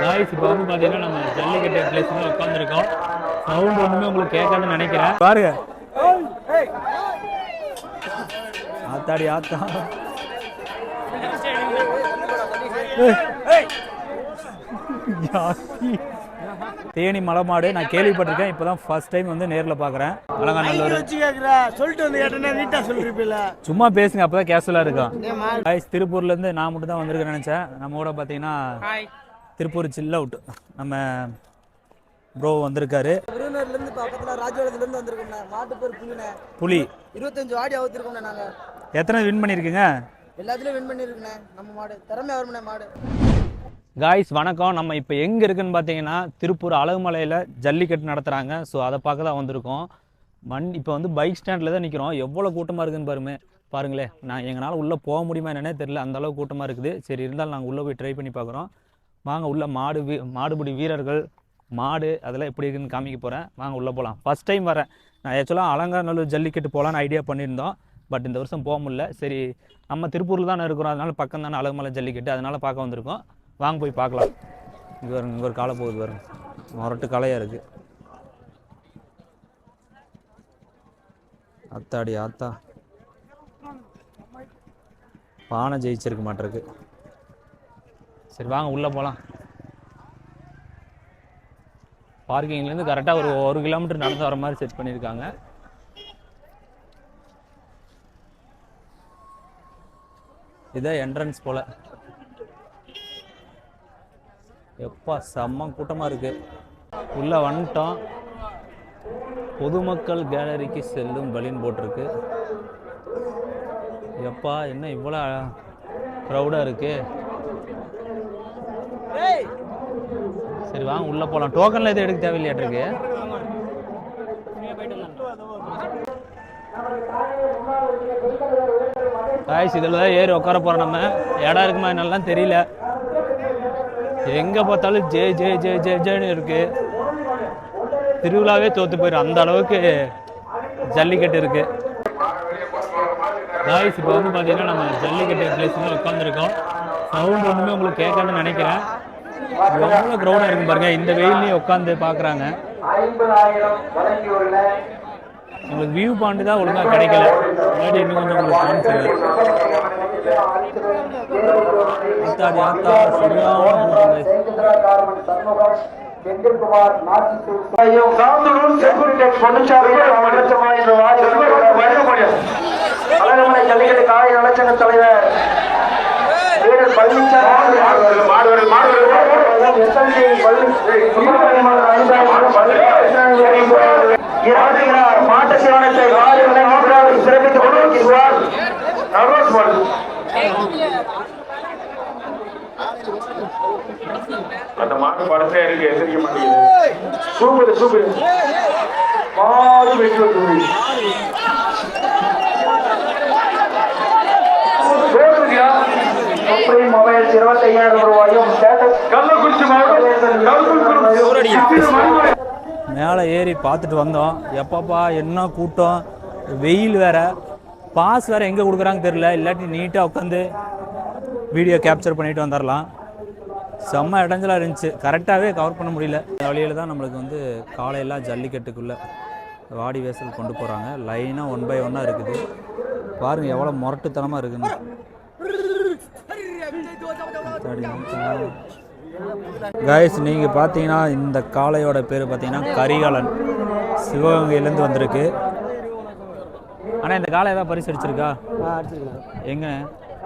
Guys இப்போ வந்து பார்த்தீங்கன்னா நம்ம ஜல்லிக்கட்டு பிளேஸ்ல உட்காந்துருக்கோம் சவுண்ட் ஒன்றுமே உங்களுக்கு கேட்காதுன்னு நினைக்கிறேன். பாருங்க. ஆத்தாடி ஆத்தா. தேனி மலைமாடு நான் கேள்விப்பட்டிருக்கேன். இப்போதான் ஃபர்ஸ்ட் டைம் வந்து நேரில் பார்க்குறேன் அலங்காநல்லூர் சொல்லிட்டு வந்து கேட்டேன்னா நீட்டா சொல்லிருப்பில்ல. சும்மா பேசுங்க அப்பதான் கேஷுவலாக இருக்கும். ஏன் மா- காய்ஸ் திருப்பூர்லேருந்து நான் மட்டும் தான் வந்திருக்கேன்னு நினச்சேன். நம்ம கூட பார்த்தீங்கன்னா திருப்பூர் சில் அவுட் நம்ம ப்ரோ வந்திருக்காரு. விருதுநகர்ல இருந்து பக்கத்துல ராஜபாளையத்துல இருந்து வந்திருக்கோம்ண்ணே. மாட்டு பேர் புலிண்ணே. புலி. இருபத்தஞ்சு வாடி அவுத்திருக்கோம்ண்ணே நாங்க. எத்தனை வின் பண்ணியிருக்கீங்க எல்லாத்துலயும் வின் பண்ணிருக்கோண்ணே நம்ம மாடு. திறமை வரும்ண்ணே மாடு. காய்ஸ் வணக்கம். நம்ம இப்போ எங்கே இருக்குன்னு பார்த்தீங்கன்னா திருப்பூர் அழகுமலையில் ஜல்லிக்கட்டு நடத்துகிறாங்க ஸோ அதை பார்க்க தான் வந்திருக்கோம். மண் இப்போ வந்து பைக் ஸ்டாண்டில் தான் நிற்கிறோம் எவ்வளோ கூட்டமாக இருக்குன்னு பாருமே பாருங்களேன். நான் எங்களால் உள்ளே போக முடியுமா என்னன்னே தெரியல. அந்த அளவுக்கு கூட்டமாக இருக்குது. சரி இருந்தாலும் நாங்கள் உள்ளே போய் ட்ரை பண்ணி பார்க்குறோம். வாங்க உள்ள மாடு வீ மாடுபிடி வீரர்கள் மாடு அதெல்லாம் எப்படி இருக்குன்னு காமிக்க போகிறேன் வாங்க உள்ளே போகலாம் ஃபஸ்ட் டைம் வரேன். நான் ஆக்சுவலாக அலங்காநல்லூர் ஜல்லிக்கட்டு போகலான்னு ஐடியா பண்ணியிருந்தோம். பட் இந்த வருஷம் போக முடில சரி நம்ம திருப்பூரில் தானே இருக்கிறோம். அதனால பக்கம் தானே அழகுமலை ஜல்லிக்கட்டு. அதனால் பார்க்க வந்திருக்கோம். வாங்க போய் பார்க்கலாம். இங்கே வருங்க இங்கே ஒரு காலை போகுது வருங்க முரட்டு காளையாக இருக்குது அத்தாடி ஆத்தா. பானை ஜெயிச்சிருக்க மாட்டிருக்கு. சரி வாங்க உள்ளே போகலாம் பார்க்கிங்லேருந்து கரெக்டாக ஒரு ஒரு கிலோமீட்டர் நடந்து வர மாதிரி செட் பண்ணியிருக்காங்க. இதான் என்ட்ரன்ஸ் போல். எப்பா செம்ம கூட்டமாக இருக்கு. உள்ளே வந்துட்டோம். பொதுமக்கள் கேலரிக்கு செல்லும் வழின்னு போட்டிருக்கு. எப்பா என்ன இவ்வளோ க்ரௌடாக இருக்கு? சரி வாங்க உள்ளே போகலாம் டோக்கனில் எதுவும் எடுக்க தேவையில்லையாட்டிருக்கு காய்ஸ் இதில் தான் ஏறி உட்கார போகிறோம் நம்ம. இடம் இருக்குமா என்னெல்லாம் தெரியல. எங்கே பார்த்தாலும் ஜே ஜே ஜே ஜே ஜேன்னு இருக்கு. திருவிழாவே தோத்து போயிடும் அந்த அளவுக்கு ஜல்லிக்கட்டு இருக்கு. காய்ஸ் இப்போ வந்து பார்த்தீங்கன்னா நம்ம ஜல்லிக்கட்டு பிளேஸ்ல உட்காந்துருக்கோம் சவுண்ட் ஒன்றுமே உங்களுக்கு கேட்காதுன்னு நினைக்கிறேன். எவ்வளோ க்ரௌடாக இருக்கு பாருங்க. இந்த வெயிலையும் உட்காந்து பார்க்குறாங்க. உங்களுக்கு வியூ பாயிண்ட் தான் ஒழுங்காக கிடைக்கல. முன்னாடி இன்னும் கொஞ்சம் உங்களுக்கு காமிச்சிருக்கேன் ஆத்தாடி ஆத்தா சரியான கூட்டம் guys. அழகமலை ஜல்லிக்கட்டு காலை நலச்சங்க தலைவர் வீரர் பழனிசாமி இறங்குகிறார் மாட்டு சிவனத்தை வாரிகளை மூன்றாவது சிறப்பித்துக் கொண்டிருக்கிறார் நர்வஸ் மாடு அந்த மாட்டு படத்தே இருக்கு எந்திரிக்க மாட்டேங்குது சூப்பர் சூப்பர் மாடு வெற்றி வந்து மொபைல் இருபத்தையாயிரம் ரூபாயும் ஸ்டேட்டஸ் மேலே ஏறி பார்த்துட்டு வந்தோம். எப்பப்பா என்ன கூட்டம்? வெயில் வேற. பாஸ் வேற எங்கே கொடுக்குறாங்க தெரில இல்லாட்டி நீட்டாக உட்காந்து வீடியோ கேப்சர் பண்ணிட்டு வந்துடலாம் செம்ம இடைஞ்சலாக இருந்துச்சு. கரெக்டாகவே கவர் பண்ண முடியல. இந்த வழியில் தான் நம்மளுக்கு வந்து காலையெல்லாம் ஜல்லிக்கட்டுக்குள்ளே வாடி வேசல் கொண்டு போகிறாங்க லைனாக ஒன் பை ஒன்னாக இருக்குது. பாருங்கள் எவ்வளோ முரட்டுத்தனமாக இருக்குன்னு. கைஸ் நீங்கள் பார்த்தீங்கன்னா இந்த காளையோட பேர் பார்த்தீங்கன்னா கரிகாலன். சிவகங்கையிலேருந்து வந்திருக்கு. ஆனால் இந்த காளை ஏதாவது பரிசு அடிச்சிருக்கா? எங்க?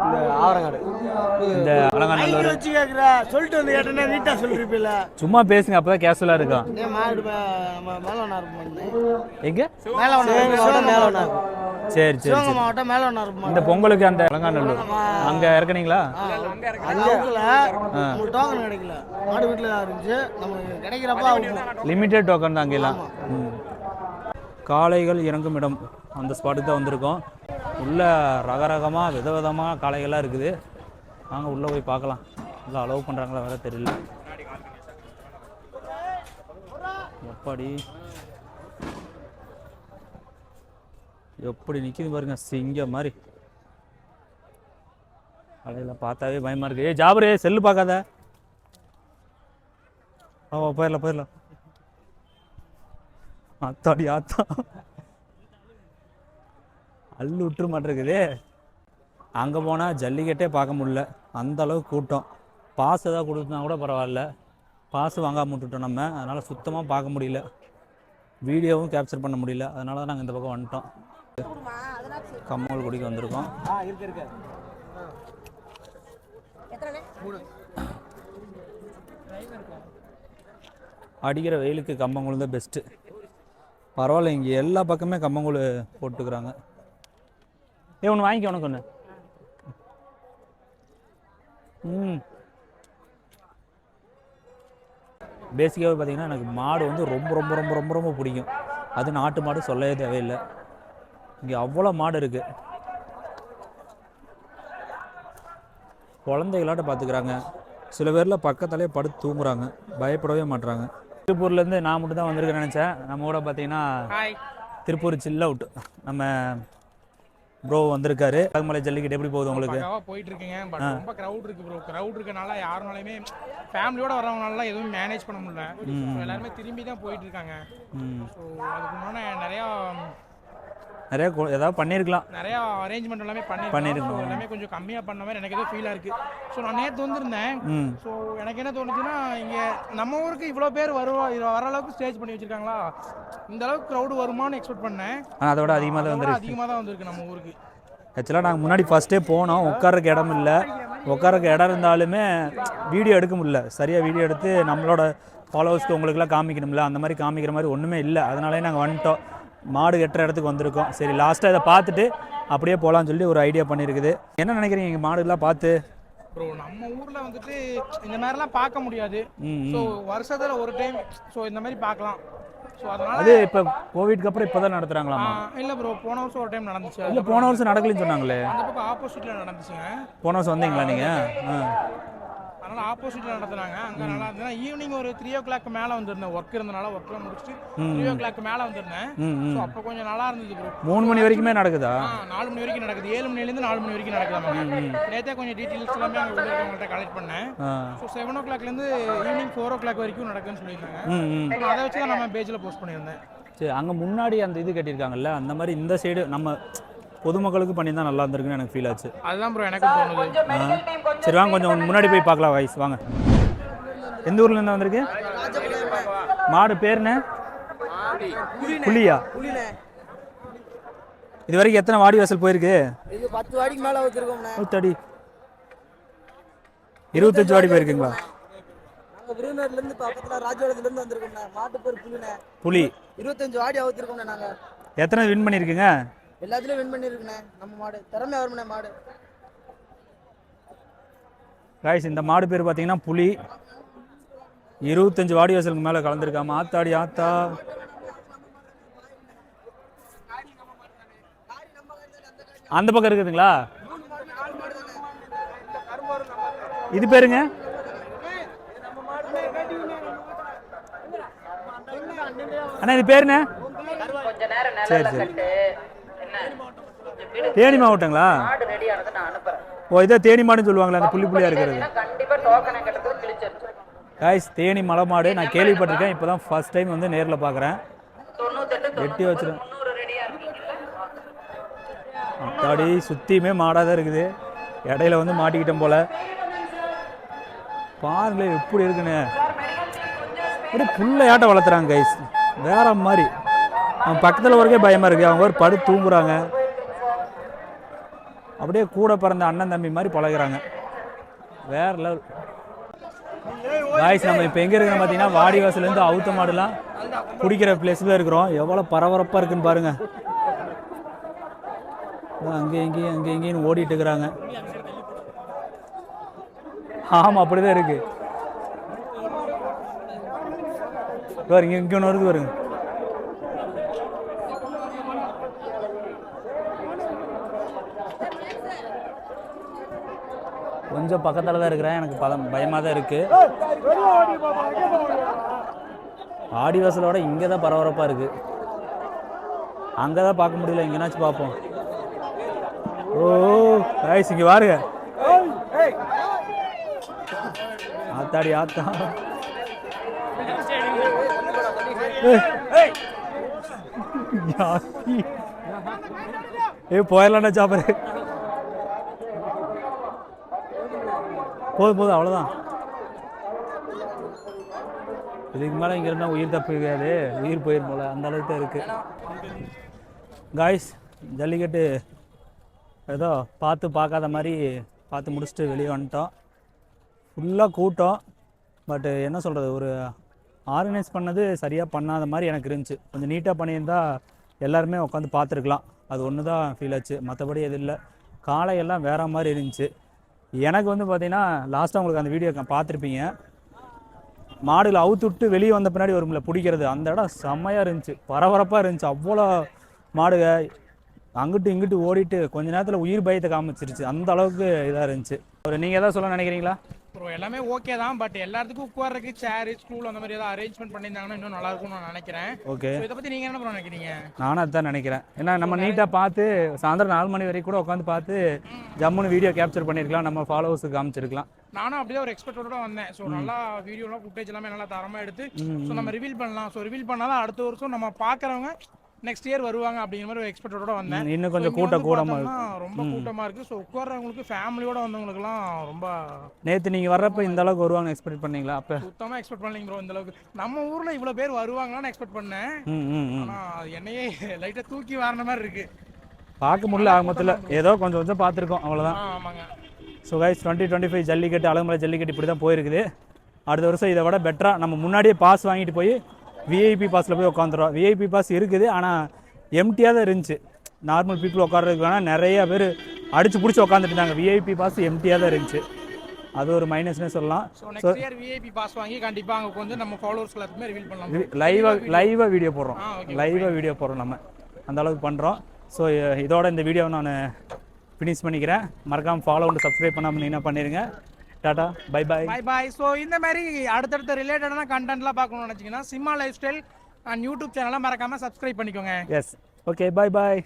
இந்த ஆவரங்காடு. இந்த அலங்காநல்லூர் வச்சு கேக்குற சொல்லிட்டு வந்து கேட்டேன்னா நீட்டா சொல்லிருப்பில்ல. சும்மா பேசுங்க அப்போ தான் கேஷுவலாக இருக்கும் மேலவனார் எங்கே? மேலவனார் சரி சரி மாவட்டம் மேலவனார் இந்த பொங்கலுக்கு அந்த அலங்காநல்லூர் அங்கே இறக்குனீங்களா? அங்க உங்களுக்கு டோக்கன் கிடைக்கல. மாடு வீட்டுல தான் இருந்துச்சு. நமக்கு கிடைக்கிறப்ப அவங்க லிமிட்டட் டோக்கன் தான் அங்கெல்லாம். காளைகள் இறங்கும் இடம் அந்த ஸ்பாட்டுக்கு தான் வந்திருக்கோம். உள்ளே ரகரகமாக விதவிதமாக காளைகள்லாம் இருக்குது. வாங்க உள்ளே போய் பார்க்கலாம். இல்லை அலோவ் பண்ணுறாங்களா வேறு தெரியல. எப்படி? எப்படி நிற்கிது பாருங்க சிங்கம் மாதிரி. காலையில் பார்த்தாவே பயமாக இருக்கு. ஏய் ஜாபரே செல்லு பார்க்காத. ஓ போயிடலாம் போயிடலாம். அத்தாடி ஆத்தா. அள்ளு விட்டுற மாட்டிருக்குது. அங்கே போனால் ஜல்லிக்கட்டே பார்க்க முடியல. அந்த அளவுக்கு கூட்டம். பாஸ் ஏதாவது கொடுத்தா கூட பரவாயில்ல. பாஸ் வாங்காம விட்டுட்டோம் நம்ம. அதனால் சுத்தமாக பார்க்க முடியல. வீடியோவும் கேப்சர் பண்ண முடியல. அதனால தான் நாங்கள் இந்த பக்கம் வந்துட்டோம். கம்மல் குடிக்க வந்திருக்கோம். அடிக்கிற வெயிலுக்கு கம்பங்கூழ் தான் பெஸ்ட்டு பரவாயில்ல இங்கே எல்லா பக்கமே கம்பங்கூழ் போட்டுக்கிறாங்க. ஏ ஒன்று வாங்கிக்க உனக்கு ஒன்று ம். பேசிக்காகவே பார்த்தீங்கன்னா எனக்கு மாடு வந்து ரொம்ப ரொம்ப ரொம்ப ரொம்ப ரொம்ப பிடிக்கும். அது நாட்டு மாடு சொல்லவே தேவையில்லை. இங்கே அவ்வளோ மாடு இருக்குது குழந்தைகளாட்ட பார்த்துக்கிறாங்க சில பேரில் பக்கத்துலேயே படுத்து தூங்குறாங்க. பயப்படவே மாட்றாங்க. திருப்பூர்லேருந்து நான் மட்டும் தான் வந்திருக்கேன்னு நினச்சேன். நம்ம கூட பார்த்தீங்கன்னா திருப்பூர் சில் அவுட் நம்ம ப்ரோ வந்திருக்காரு. மலை ஜல்லிக்கட்டு எப்படி போகுது உங்களுக்கு? போயிட்டு இருக்கீங்க பட் ரொம்ப கிரவுட் இருக்கு ப்ரோ கிரவுட் இருக்கனால யாருனாலுமே ஃபேமிலியோட வரவங்களால எதுவும் மேனேஜ் பண்ண முடியல. எல்லாருமே திரும்பி தான் போயிட்டு இருக்காங்க ஸோ அதுக்கு முன்னாடி நிறையா நிறைய ஏதாவது பண்ணியிருக்கலாம். நிறையா அரேஞ்ச்மெண்ட் எல்லாமே பண்ணிருக்கோம். So, எல்லாமே கொஞ்சம் கம்மியாக பண்ண மாதிரி எனக்கு ஏதோ ஃபீலாக இருக்கு. ஸோ நான் நேற்று வந்திருந்தேன். ஸோ எனக்கு என்ன தோணுச்சுன்னா இங்கே நம்ம ஊருக்கு இவ்வளோ பேர் வருவா இது வர அளவுக்கு ஸ்டேஜ் பண்ணி வச்சிருக்காங்களா? இந்த அளவுக்கு க்ரௌடு வருமான்னு எக்ஸ்பெக்ட் பண்ணேன். அதோட அதிகமாக தான் வந்துருக்கு அதிகமாக தான் வந்திருக்கு நம்ம ஊருக்கு. ஆக்சுவலாக நாங்கள் முன்னாடி ஃபஸ்ட்டே போனோம். உட்கார்றக்கு இடம் இல்லை. உட்கார்றக்கு இடம் இருந்தாலுமே வீடியோ எடுக்க முடியல. சரியாக வீடியோ எடுத்து நம்மளோட ஃபாலோவர்ஸ்க்கு உங்களுக்குலாம் காமிக்கணும்ல. அந்த மாதிரி காமிக்கிற மாதிரி ஒன்றுமே இல்லை. அதனாலே நாங்கள் வந்துட்டோம். மாடு கட்டுற இடத்துக்கு வந்திருக்கோம். சரி லாஸ்ட்டாக இதை பார்த்துட்டு அப்படியே போகலான்னு சொல்லி ஒரு ஐடியா பண்ணியிருக்குது. என்ன நினைக்கிறீங்க எங்கள் மாடுலாம் பார்த்து? ப்ரோ நம்ம ஊர்ல வந்துட்டு இந்த மாதிரிலாம் பார்க்க முடியாது. ஸோ வருஷத்துல ஒரு டைம் ஸோ இந்த மாதிரி பார்க்கலாம். அது இப்போ கோவிட்க்கு அப்புறம் இப்போ தான் நடத்துகிறாங்களாமா ஆ, இல்ல ப்ரோ போன வருஷம் ஒரு டைம் நடந்துச்சு. இல்லை போன வருஷம் நடக்கலைன்னு சொன்னாங்களே. அந்த பக்கம் ஆப்போசிட்ல நடந்துச்சுங்க. போன வருஷம் வந்தீங்களா நீங்கள் அதனால ஆப்போசிட்ல நடத்துனாங்க அங்க நல்லா இருந்தது ஈவினிங் ஒரு த்ரீ ஓ கிளாக் மேல வந்திருந்தேன். ஒர்க் இருந்தனால ஒர்க்லாம் முடிச்சுட்டு த்ரீ ஓ கிளாக் மேல வந்திருந்தேன். ஸோ அப்போ கொஞ்சம் நல்லா இருந்தது ப்ரோ மூணு மணி வரைக்குமே நடக்குதா? நாலு மணி வரைக்கும் நடக்குது. ஏழு மணிலேருந்து நாலு மணி வரைக்கும் நடக்குதாங்க நேற்றே கொஞ்சம் டீட்டெயில்ஸ் எல்லாமே அங்கே உள்ள இருக்கவங்கள்ட்ட கலெக்ட் பண்ணேன். ஸோ செவன் ஓ கிளாக்லேருந்து ஈவினிங் ஃபோர் ஓ கிளாக் வரைக்கும் நடக்குன்னு சொல்லியிருந்தாங்க. அதை வச்சு தான் நம்ம பேஜில் போஸ்ட் பண்ணியிருந்தேன். சரி அங்கே முன்னாடி அந்த இது கட்டியிருக்காங்கல்ல அந்த மாதிரி இந்த சைடு நம்ம பொதுமக்களுக்கு பண்ணி தான் நல்லா இருந்திருக்குன்னு எனக்கு ஃபீல் ஆச்சு. அதுதான் ப்ரோ எனக்கும் தோணுது. ஆ. சரி வாங்க கொஞ்சம் முன்னாடி போய் பார்க்கலாம் வயசு வாங்க. எந்த ஊர்ல இருந்து வந்திருக்கு? மாடு பேருண்ணே புலியா? இது வரைக்கும் எத்தனை வாடி வாசல் போயிருக்கு? இது பத்து வாடிக்கு மேலே வச்சுருக்கோம்ண்ணே நூத்தடி. இருபத்தஞ்சு வாடி போயிருக்குங்களா? நாங்கள் விருதுநகர்லேருந்து பக்கத்தில் ராஜபாளையத்துலேருந்து வந்திருக்கோம்ண்ணே. மாட்டு பேர் புலிண்ணே. புலி. இருபத்தஞ்சு வாடி அவுத்திருக்கோம்ண்ணே நாங்கள் எத்தனை வின் பண்ணியிருக்குங்க எல்லாத்துலேயும் வின் பண்ணியிருக்கண்ணே நம்ம மாடு. திறமை வரும்ண்ணே மாடு. காய்ஸ் இந்த மாடு பேர் பார்த்தீங்கன்னா புலி. இருபத்தஞ்சு வாடி வாசலுக்கு மேலே கலந்துருக்காம ஆத்தாடி ஆத்தா. அந்த பக்கம் இருக்குதுங்களா? இது பேருங்க? அண்ணா இது பேருண்ணே சரி சரி. தேனி மாவட்டங்களா? ஓ இதை தேனி மாடுன்னு சொல்லுவாங்களே அந்த புள்ளி புள்ளியா இருக்கிறது. காய்ஸ் தேனி மலை மாடு நான் கேள்விப்பட்டிருக்கேன். இப்போ தான் ஃபர்ஸ்ட் டைம் வந்து நேரில் பார்க்குறேன் வெட்டி வச்சிருக்கேன் அத்தாடி சுற்றியுமே மாடாக தான் இருக்குது. இடையில வந்து மாட்டிக்கிட்டேன் போல். பாருங்களேன் எப்படி இருக்குன்னு. அப்படியே புள்ளையாட்டம் வளர்த்துறாங்க கைஸ் வேற மாதிரி. அவன் பக்கத்தில் ஒருக்கே பயமாக இருக்குது அவங்க ஒரு படு தூங்குறாங்க. அப்படியே கூட பிறந்த அண்ணன் தம்பி மாதிரி பழகுறாங்க. வேற லெவல் காய்ஸ் நம்ம இப்போ எங்கே இருக்கிறோம் பார்த்தீங்கன்னா வாடிவாசலேருந்து அவுத்த மாடுலாம் குடிக்கிற பிளேஸில் இருக்கிறோம். எவ்வளோ பரபரப்பாக இருக்குன்னு பாருங்கள் அங்கே எங்கேயும் அங்கே எங்கேயும் ஓடிட்டு இருக்கிறாங்க. ஆமாம் அப்படிதான் இருக்கு. பாருங்க இங்கே ஒன்று வருது பாருங்க கொஞ்சம் பக்கத்தில் தான் இருக்கிறேன். எனக்கு பதம் பயமாக தான் இருக்குது ஆடி வாசலோட இங்கே தான் பரபரப்பாக இருக்குது அங்கே தான் பார்க்க முடியல. எங்கேனாச்சும் பார்ப்போம். ஓ ஐஸ் இங்கே பாருங்க ஆத்தாடி ஆத்தா. ஏ ஏய் போயிடலாம்டா சாப்பிட்றேன் போதும் போதும் அவ்வளோதான் இதுக்கு மேலே இங்கே இருந்தால் உயிர் தப்பிக்காது உயிர் போயிரும் போல. அந்த அளவுக்கு தான் இருக்குது காய்ஸ் ஜல்லிக்கட்டு ஏதோ பார்த்து பார்க்காத மாதிரி பார்த்து முடிச்சுட்டு வெளியே வந்துட்டோம். ஃபுல்லாக கூட்டம். பட்டு என்ன சொல்கிறது ஒரு ஆர்கனைஸ் பண்ணது சரியாக பண்ணாத மாதிரி எனக்கு இருந்துச்சு. கொஞ்சம் நீட்டாக பண்ணியிருந்தா எல்லாருமே உட்காந்து பார்த்துருக்கலாம். அது ஒன்று தான் ஃபீல் ஆச்சு. மற்றபடி எதுவும் இல்லை. காலையெல்லாம் வேற மாதிரி இருந்துச்சு. எனக்கு வந்து பார்த்தீங்கன்னா லாஸ்ட்டாக உங்களுக்கு அந்த வீடியோ பார்த்துருப்பீங்க. மாடுகளை அவுத்து விட்டு வெளியே வந்த பின்னாடி வரும்ல பிடிக்கிறது. அந்த இடம் செம்மையாக இருந்துச்சு. பரபரப்பாக இருந்துச்சு. அவ்வளோ மாடுக அங்கிட்டு இங்கிட்டு ஓடிட்டு கொஞ்ச நேரத்தில் உயிர் பயத்தை காமிச்சிருச்சு. அந்த அளவுக்கு இதாக இருந்துச்சு. ஒரு நீங்கள் எதாவது சொல்ல நினைக்கிறீங்களா? ப்ரோ எல்லாமே ஓகே தான் பட் எல்லாத்துக்கும் உட்கார்றதுக்கு சேர் ஸ்டூல் அந்த மாதிரி ஏதாவது அரேஞ்ச்மெண்ட் பண்ணியிருந்தாங்கன்னா இன்னும் நல்லா இருக்கும்னு நான் நினைக்கிறேன். ஓகே இதை பத்தி நீங்க என்ன ப்ரோ நினைக்கிறீங்க? நானும் அதுதான் நினைக்கிறேன். ஏன்னா நம்ம நீட்டாக பார்த்து சாயந்தரம் நாலு மணி வரைக்கும் கூட உட்காந்து பார்த்து ஜம்முன்னு வீடியோ கேப்சர் பண்ணியிருக்கலாம் நம்ம ஃபாலோவர்ஸுக்கு காமிச்சிருக்கலாம். நானும் அப்படியே ஒரு எக்ஸ்பெக்டோட வந்தேன். ஸோ நல்லா வீடியோலாம் ஃபுட்டேஜ் எல்லாமே நல்லா தரமா எடுத்து ஸோ நம்ம ரிவீல் பண்ணலாம். ஸோ ரிவீல் பண்ணாதான் அடுத்த வருஷம் நம்ம பார்க்குறவங்க நெக்ஸ்ட் இயர் வருவாங்க அப்படிங்கிற மாதிரி ஒரு எக்ஸ்பெக்டோட வந்தேன். இன்னும் கொஞ்சம் கூட்டம் கூடமா ரொம்ப கூட்டமா இருக்கு. ஸோ உட்கார்றவங்களுக்கு ஃபேமிலியோட வந்தவங்களுக்குலாம் ரொம்ப நேற்று நீங்கள் வர்றப்ப இந்த அளவுக்கு வருவாங்க எக்ஸ்பெக்ட் பண்ணீங்களா அப்போ? சுத்தமா எக்ஸ்பெக்ட் பண்ணலைங்க ப்ரோ இந்த அளவுக்கு. நம்ம ஊர்ல இவ்வளவு பேர் வருவாங்களான்னு எக்ஸ்பெக்ட் பண்ணேன். ம் ம் ம். ஆனா அது என்னையே லைட்டா தூக்கி வாரின மாதிரி இருக்கு. பார்க்க முடியல ஆக மொத்தத்தில் ஏதோ கொஞ்சம் கொஞ்சம் பார்த்துருக்கோம் அவ்வளோதான் ஆமாங்க. So guys twenty twenty five jallikattu Alagumalai jallikattu இப்படி தான் போயிருக்குது. அடுத்த வருஷம் இதை விட பெட்டராக நம்ம முன்னாடியே பாஸ் வாங்கிட்டு போய் விஐபி பாஸில் போய் உட்காந்துரும் விஐபி பாஸ் இருக்குது ஆனால் எம்டியாக தான் இருந்துச்சு. நார்மல் பீப்புள் உட்கார்றதுக்கு வேணால் நிறைய பேர் அடிச்சு பிடிச்சி உட்காந்துட்டு இருந்தாங்க. விஐபி பாஸ் எம்டியாக தான் இருந்துச்சு. அது ஒரு மைனஸ்னே சொல்லலாம். ஸோ விஐபி பாஸ் வாங்கி கண்டிப்பா அங்க வந்து நம்ம ஃபாலோவர்ஸ் எல்லாத்துக்குமே ரிவீல் பண்ணலாம். லைவாக லைவாக வீடியோ போடுறோம். லைவாக வீடியோ போடுறோம் நம்ம. அந்த அளவுக்கு பண்ணுறோம் ஸோ இதோட இந்த வீடியோவை நான் ஃபினிஷ் பண்ணிக்கிறேன். மறக்காமல் ஃபாலோ பண்ணி சப்ஸ்கிரைப் பண்ணாமல் என்ன பண்ணிடுங்க tata bye bye bye bye so இந்த மாதிரி அடுத்தடுத்த ரிலேட்டடான கண்டென்ட்லாம் பார்க்கணும்னு நினச்சிங்கன்னா Simma life style and YouTube சேனலை மறக்காம சப்ஸ்கிரைப் பண்ணிக்கோங்க. S okay bye bye